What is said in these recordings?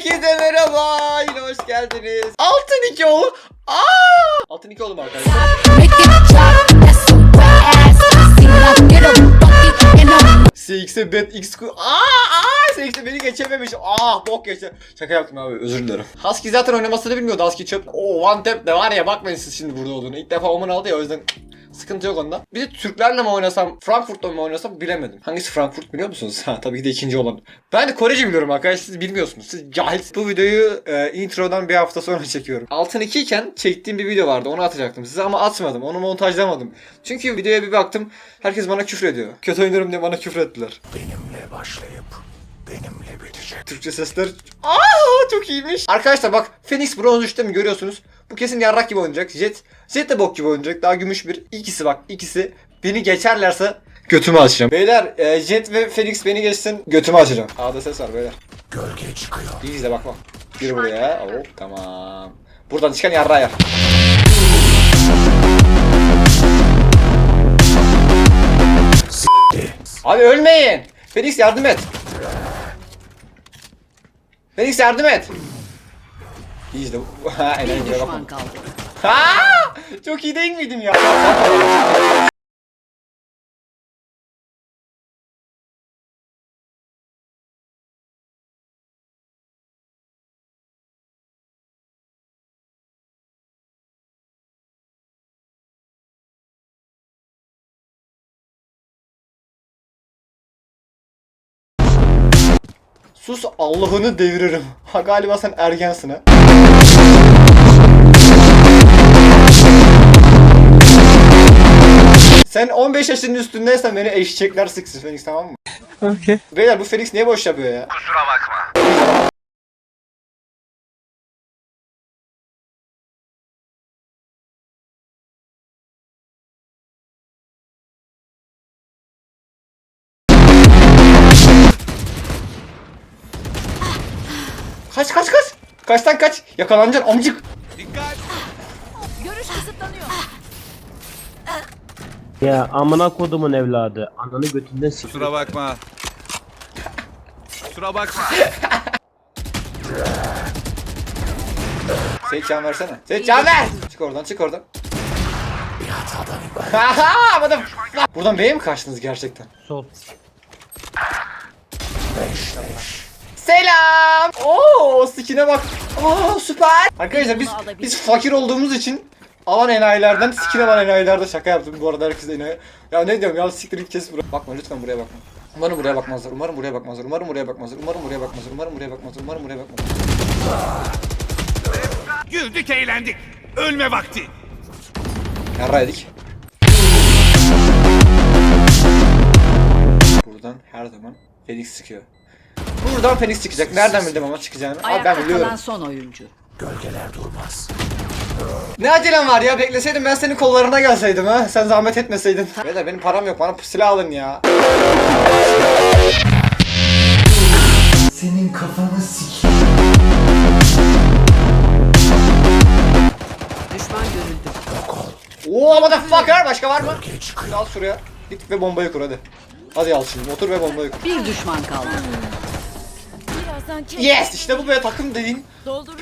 Herkese merhaba. Yine hoş geldiniz. Altın iki oğlu. Aa! Altın iki oğlum arkadaşlar. CX'e bet X Aa, aa, CX'e beni geçememiş. Ah bok geçti. Şaka yaptım abi özür dilerim. Husky zaten oynamasını bilmiyordu. Husky çöp. O one tap de var ya bakmayın siz şimdi burada olduğunu. İlk defa Oman aldı ya o yüzden sıkıntı yok onda. Bir de Türklerle mi oynasam, Frankfurt'ta mı oynasam bilemedim. Hangisi Frankfurt biliyor musunuz? Ha tabii ki de ikinci olan. Ben de Korece biliyorum arkadaşlar siz bilmiyorsunuz. Siz cahil. Bu videoyu e, introdan bir hafta sonra çekiyorum. Altın 2 iken çektiğim bir video vardı onu atacaktım size ama atmadım. Onu montajlamadım. Çünkü videoya bir baktım herkes bana küfür ediyor. Kötü oynarım diye bana küfür ettiler. Benimle başlayıp benimle bitecek. Türkçe sesler. Aa çok iyiymiş. Arkadaşlar bak Phoenix Bronze 3'te mi görüyorsunuz? Bu kesin yarrak gibi oynayacak. Jet, Jet de bok gibi oynayacak. Daha gümüş bir. İkisi bak ikisi beni geçerlerse götümü açacağım. Beyler e, Jet ve Phoenix beni geçsin götümü açacağım. A'da ses var beyler. Gölge çıkıyor. İyi izle bak bak. Bir buraya. Hop tamam. Buradan çıkan yarra yer. Abi ölmeyin. Phoenix yardım et. Phoenix yardım et. İyi izle. Ha, Elen gibi bakma. kaldı. Ha! Çok iyi değil miydim ya? Sus Allah'ını deviririm. Ha galiba sen ergensin ha. Sen 15 yaşının üstündeysen beni eşekler sıksın Felix tamam mı? Okey. Beyler bu Felix niye boş yapıyor ya? Kusura bakma. Kaç kaç kaç. Kaçtan kaç. Yakalanacaksın amcık. Görüş kısıtlanıyor. Ya amına kodumun evladı. Ananı götünden siktir. Kusura bakma. Kusura bakma. Seyit can versene. Seyit can ver. Çık oradan çık oradan. Haha adam. Buradan B'ye mi kaçtınız gerçekten? Sol. Selam. Oo skin'e bak. Oo süper. Arkadaşlar biz biz fakir olduğumuz için alan enayilerden skin alan enayilerde şaka yaptım bu arada herkes enayi. Ya ne diyorum ya siktir git kes buraya. Bakma lütfen buraya bakma. Umarım buraya bakmazlar. Umarım buraya bakmazlar. Umarım buraya bakmazlar. Umarım buraya bakmazlar. Umarım buraya bakmazlar. Umarım buraya bakmazlar. Güldük eğlendik. Ölme vakti. Yarraydık. Buradan her zaman Felix çıkıyor. Buradan Felix çıkacak. Nereden bildim ama çıkacağını? Abi ben Ayakta biliyorum. kalan son oyuncu. Gölgeler durmaz. Ne acelem var ya bekleseydim ben senin kollarına gelseydim ha. Sen zahmet etmeseydin. Beyler benim param yok bana silah alın ya. Senin kafanı sik. Düşman görüldü. Yok ol. Oo motherfucker başka var mı? Gölge çıkıyor. Al şuraya. Git ve bombayı kur hadi. Hadi al şimdi otur ve bombayı kur. Bir düşman kaldı. Yes işte bu be takım dediğin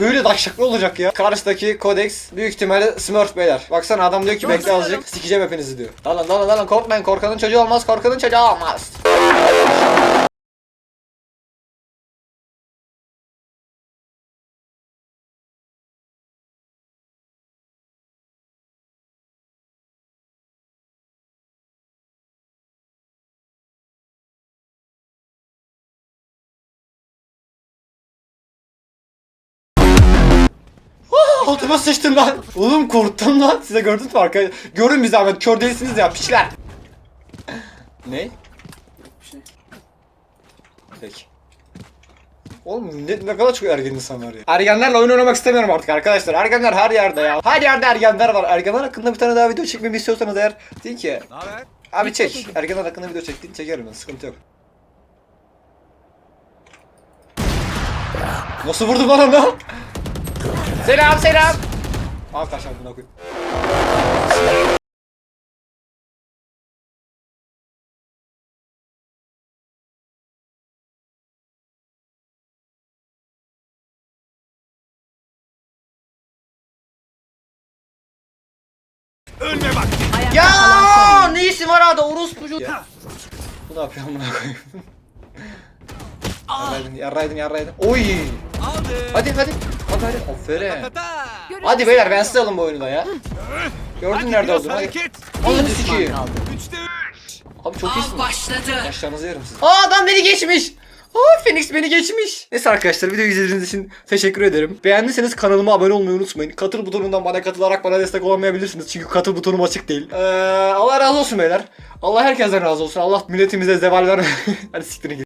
böyle daşaklı olacak ya. Karşıdaki Codex büyük ihtimalle Smurf beyler. Baksana adam diyor ki bekle azıcık sikeceğim hepinizi diyor. Dalın dalın dalın korkmayın korkanın çocuğu olmaz korkanın çocuğu olmaz. Altıma sıçtım lan. Oğlum korktum lan. Size gördünüz mü arkadaşlar? Görün bir zahmet. Kör değilsiniz ya piçler. ne? Şey. Peki. Oğlum ne, ne kadar çok ergen insan var ya. Ergenlerle oyun oynamak istemiyorum artık arkadaşlar. Ergenler her yerde ya. Her yerde ergenler var. Ergenler hakkında bir tane daha video çekmemi istiyorsanız eğer deyin ki Ne haber? abi çek. Ergenler hakkında video çektiğin çekerim ben. Sıkıntı yok. Nasıl vurdum lan onu? Selam selam. Al kaşar buna koy. Ölme bak. Ya ne işi var ada orospucu. Bu ne yapıyor amına koyayım? yarraydım yarraydım yarraydım. Oy. Hadi hadi. Aferin. Tata. Hadi beyler ben size alın bu oyunu da ya. Gördün nerede biraz olduğunu hadi. Üçte üç. Abi çok iyisin. Başladı. Başlarınızı yerim sizi. Aa adam beni geçmiş. Aa Phoenix beni geçmiş. Neyse arkadaşlar video izlediğiniz için teşekkür ederim. Beğendiyseniz kanalıma abone olmayı unutmayın. Katıl butonundan bana katılarak bana destek olamayabilirsiniz. Çünkü katıl butonum açık değil. Ee, Allah razı olsun beyler. Allah herkesten razı olsun. Allah milletimize zeval vermesin. Hadi siktirin gidin.